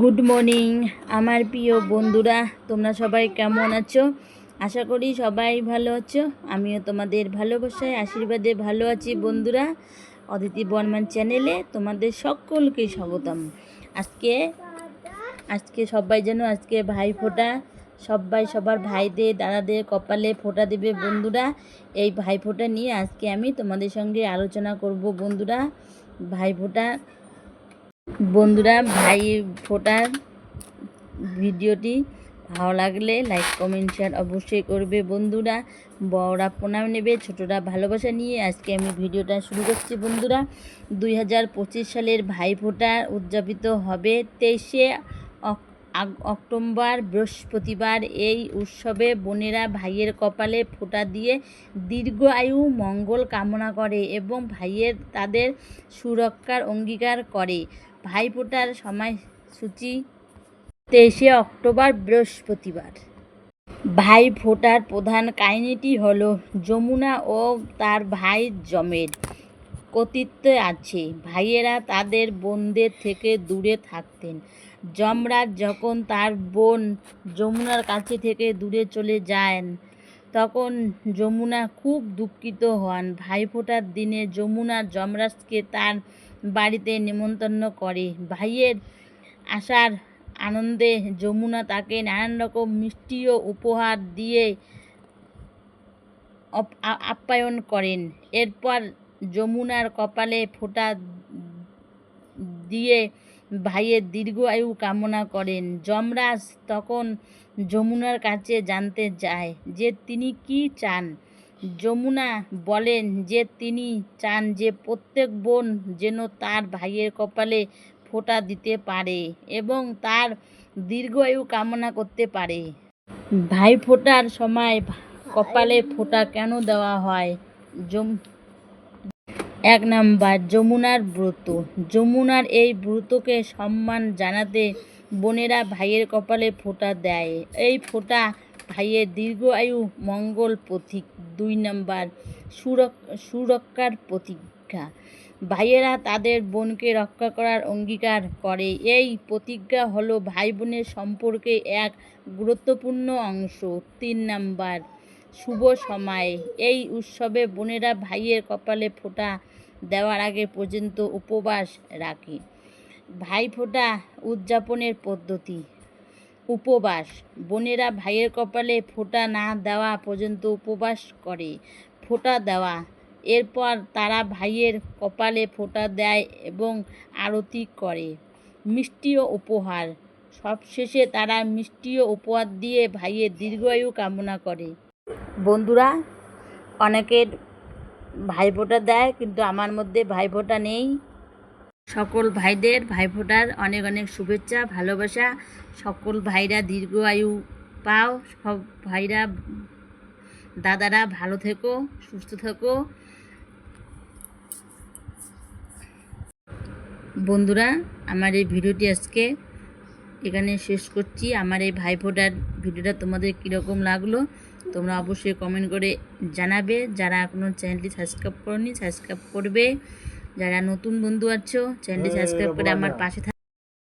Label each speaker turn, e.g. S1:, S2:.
S1: Good morning আমার প্রিয় বন্ধুরা, তোমরা সবাই কেমন আছো? আশা করি সবাই ভালো আছো, আমিও তোমাদের ভালোবাসায়, আশীর্বাদে ভালো আছি বন্ধুরা। অদিতি বর্মান চ্যানেলে তোমাদের সকলকে স্বাগতম। আজকে আজকে সবাই যেন আজকে ভাই ফোঁটা, সবাই সবার ভাইদের, দাদাদের কপালে ফোঁটা দেবে বন্ধুরা। এই ভাই ফোঁটা নিয়ে আজকে আমি তোমাদের সঙ্গে আলোচনা করব বন্ধুরা। ভাই ফোঁটা বন্ধুরা, ভাই ফোটার ভিডিওটি ভালো লাগলে লাইক, কমেন্ট, শেয়ার অবশ্যই করবে বন্ধুরা। বড়রা প্রণাম নেবে, ছোটরা ভালোবাসা নিয়ে আজকে আমি ভিডিওটা শুরু করছি বন্ধুরা। দুই হাজার পঁচিশ সালের ভাই ফোটা উদযাপিত হবে তেইশে অক্টোবর, বৃহস্পতিবার। এই উৎসবে বোনেরা ভাইয়ের কপালে ফোঁটা দিয়ে দীর্ঘ আয়ু, মঙ্গল কামনা করে এবং ভাইয়ের তাদের সুরক্ষার অঙ্গীকার করে। ভাইফোঁটার সময়সূচি তেইশে অক্টোবর বৃহস্পতিবার। ভাই ফোঁটার প্রধান কাহিনীটি হলো, যমুনা ও তার ভাই জমের কর্তৃত্বে আছে। ভাইয়েরা তাদের বোনদের থেকে দূরে থাকতেন। যমরাজ যখন তার বোন যমুনার কাছে থেকে দূরে চলে যান, তখন যমুনা খুব দুঃখিত হন। ভাইফোঁটার দিনে যমুনা যমরাজকে তার বাড়িতে নেমন্তন্ন করে। ভাইয়ের আসার আনন্দে যমুনা তাকে নানান রকম মিষ্টি ও উপহার দিয়ে আপ্যায়ন করেন। এরপর যমুনার কপালে ফোঁটা দিয়ে ভাইয়ের দীর্ঘ আয়ু কামনা করেন। যমরাজ তখন যমুনার কাছে জানতে চায় যে তিনি কি চান। যমুনা বলেন যে তিনি চান যে প্রত্যেক বোন যেন তার ভাইয়ের কপালে ফোঁটা দিতে পারে এবং তার দীর্ঘায়ু কামনা করতে পারে। ভাই ফোঁটার সময় কপালে ফোঁটা কেন দেওয়া হয়? যম এক নাম্বার, যমুনার ব্রত। যমুনার এই ব্রতকে সম্মান জানাতে বোনেরা ভাইয়ের কপালে ফোঁটা দেয়। এই ফোঁটা ভাইয়ের দীর্ঘ আয়ু মঙ্গল প্রতীক দুই নাম্বার সুরক সুরক্ষার প্রতিজ্ঞা। ভাইয়েরা তাদের বোনকে রক্ষা করার অঙ্গীকার করে। এই প্রতিজ্ঞা হলো ভাই বোনের সম্পর্কে এক গুরুত্বপূর্ণ অংশ। তিন নাম্বার, শুভ সময়। এই উৎসবে বোনেরা ভাইয়ের কপালে ফোঁটা দেওয়ার আগে পর্যন্ত উপবাস রাখে। ভাই ফোঁটা উদযাপনের পদ্ধতি। উপবাস। বোনেরা ভাইয়ের কপালে ফোঁটা না দেওয়া পর্যন্ত উপবাস করে, ফোঁটা দেওয়া। এরপর তারা ভাইয়ের কপালে ফোঁটা দেয় এবং আরতি করে। মিষ্টি ও উপহার। সবশেষে তারা মিষ্টি ও উপহার দিয়ে ভাইয়ের দীর্ঘায়ু কামনা করে। বন্ধুরা, অনেকের ভাইফোঁটা দেয়, কিন্তু আমার মধ্যে ভাইফোঁটা নেই। সকল ভাইদের, ভাইফোঁটার অনেক অনেক শুভেচ্ছা, ভালোবাসা। সকল ভাইরা দীর্ঘ আয়ু পাও, সব ভাইরা, দাদারা ভালো থেকো, সুস্থ থেকো। বন্ধুরা, আমার এই ভিডিওটি আজকে এখানে শেষ করছি। আমার এই ভাইফোঁটার ভিডিওটা তোমাদের কীরকম লাগল, তোমরা অবশ্যই কমেন্ট করে জানাবে। যারা এখনও চ্যানেলটি সাবস্ক্রাইব করনি সাবস্ক্রাইব করবে। যারা নতুন বন্ধু আছো চ্যানেলটি সাবস্ক্রাইব করে আমার পাশে থাক